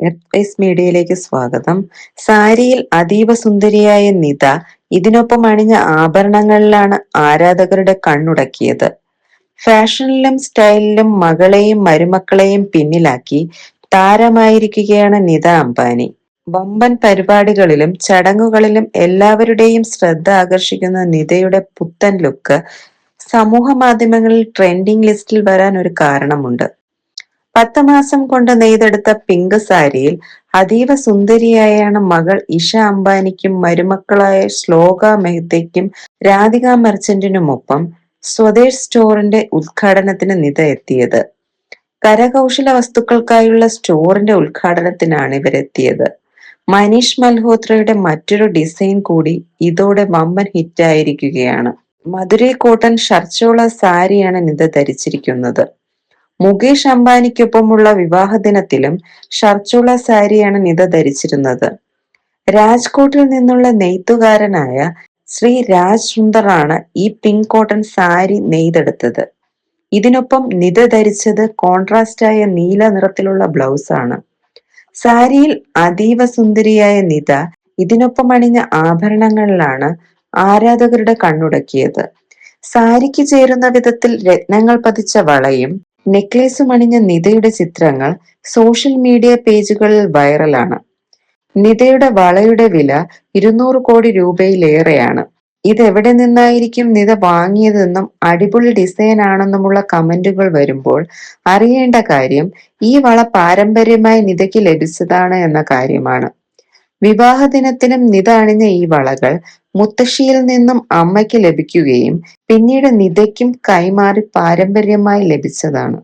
S മീഡിയയിലേക്ക് സ്വാഗതം. സാരിയിൽ അതീവ സുന്ദരിയായ നിത ഇതിനൊപ്പം അണിഞ്ഞ ആഭരണങ്ങളിലാണ് ആരാധകരുടെ കണ്ണുടക്കിയത്. ഫാഷനിലും സ്റ്റൈലിലും മകളെയും മരുമക്കളെയും പിന്നിലാക്കി താരമായിരിക്കുകയാണ് നിത അംബാനി. വമ്പൻ പരിപാടികളിലും ചടങ്ങുകളിലും എല്ലാവരുടെയും ശ്രദ്ധ ആകർഷിക്കുന്ന നിതയുടെ പുത്തൻ ലുക്ക് സമൂഹ മാധ്യമങ്ങളിൽ ട്രെൻഡിംഗ് ലിസ്റ്റിൽ വരാൻ ഒരു കാരണമുണ്ട്. പത്ത് മാസം കൊണ്ട് നെയ്തെടുത്ത പിങ്ക് സാരിയിൽ അതീവ സുന്ദരിയായാണ് മകൾ ഇഷ അംബാനിക്കും മരുമക്കളായ ശ്ലോക മെഹ്തയ്ക്കും രാധിക മെർച്ചന്റിനുമൊപ്പം സ്വദേശ് സ്റ്റോറിന്റെ ഉദ്ഘാടനത്തിന് നിത എത്തിയത്. കരകൗശല വസ്തുക്കൾക്കായുള്ള സ്റ്റോറിന്റെ ഉദ്ഘാടനത്തിനാണ് ഇവരെത്തിയത്. മനീഷ് മൽഹോത്രയുടെ മറ്റൊരു ഡിസൈൻ കൂടി ഇതോടെ വമ്പൻ ഹിറ്റായിരിക്കുകയാണ്. മധുരൈ കോട്ടൺ ഷർച്ചോള സാരിയാണ് നിത ധരിച്ചിരിക്കുന്നത്. മുകേഷ് അംബാനിക്കൊപ്പമുള്ള വിവാഹ ദിനത്തിലും ഷർച്ചുള്ള സാരിയാണ് നിത ധരിച്ചിരുന്നത്. രാജ്കോട്ടിൽ നിന്നുള്ള നെയ്ത്തുകാരനായ ശ്രീ രാജ് സുന്ദറാണ് ഈ പിങ്ക് കോട്ടൺ സാരി നെയ്തെടുത്തത്. ഇതിനൊപ്പം നിത ധരിച്ചത് കോൺട്രാസ്റ്റായ നീല നിറത്തിലുള്ള ബ്ലൗസ് ആണ് സാരിയിൽ അതീവ സുന്ദരിയായ നിത ഇതിനൊപ്പം അണിഞ്ഞ ആഭരണങ്ങളിലാണ് ആരാധകരുടെ കണ്ണുടക്കിയത്. സാരിക്ക് ചേരുന്ന വിധത്തിൽ രത്നങ്ങൾ പതിച്ച വളയും നെക്ലേസും അണിഞ്ഞ നിതയുടെ ചിത്രങ്ങൾ സോഷ്യൽ മീഡിയ പേജുകളിൽ വൈറലാണ്. നിതയുടെ വളയുടെ വില ഇരുന്നൂറ് കോടി രൂപയിലേറെയാണ്. ഇതെവിടെ നിന്നായിരിക്കും നിത വാങ്ങിയതെന്നും അടിപൊളി ഡിസൈൻ ആണെന്നുമുള്ള കമന്റുകൾ വരുമ്പോൾ അറിയേണ്ട കാര്യം ഈ വള പാരമ്പര്യമായി നിതയ്ക്ക് ലഭിച്ചതാണ് എന്ന കാര്യമാണ്. വിവാഹ ദിനത്തിനും നിത അണിഞ്ഞ ഈ വളകൾ മുത്തശ്ശിയിൽ നിന്നും അമ്മയ്ക്ക് ലഭിക്കുകയും പിന്നീട് നിതയ്ക്കും കൈമാറി പാരമ്പര്യമായി ലഭിച്ചതാണ്.